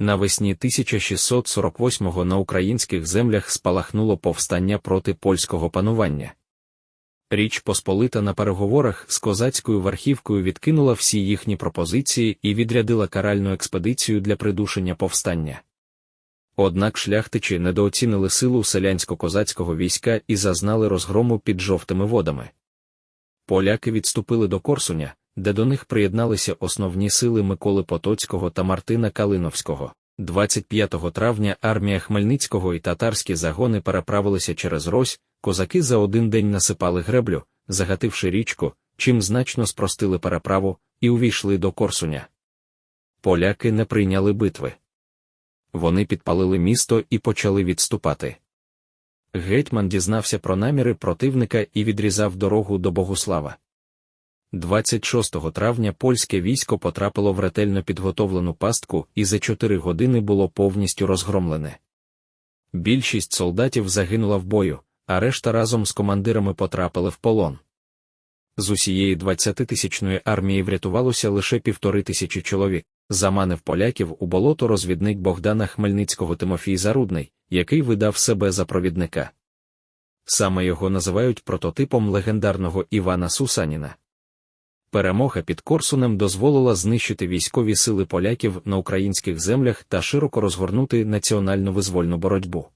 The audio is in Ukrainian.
Навесні 1648-го на українських землях спалахнуло повстання проти польського панування. Річ Посполита на переговорах з козацькою верхівкою відкинула всі їхні пропозиції і відрядила каральну експедицію для придушення повстання. Однак шляхтичі недооцінили силу селянсько-козацького війська і зазнали розгрому під жовтими водами. Поляки відступили до Корсуня, де до них приєдналися основні сили Миколи Потоцького та Мартина Калиновського. 25 травня армія Хмельницького і татарські загони переправилися через Рось, козаки за один день насипали греблю, загативши річку, чим значно спростили переправу, і увійшли до Корсуня. Поляки не прийняли битви. Вони підпалили місто і почали відступати. Гетьман дізнався про наміри противника і відрізав дорогу до Богуслава. 26 травня польське військо потрапило в ретельно підготовлену пастку і за 4 години було повністю розгромлене. Більшість солдатів загинула в бою, а решта разом з командирами потрапили в полон. З усієї 20-тисячної армії врятувалося лише півтори тисячі чоловік. Заманив поляків у болото розвідник Богдана Хмельницького Тимофій Зарудний, який видав себе за провідника. Саме його називають прототипом легендарного Івана Сусаніна. Перемога під Корсунем дозволила знищити військові сили поляків на українських землях та широко розгорнути національну визвольну боротьбу.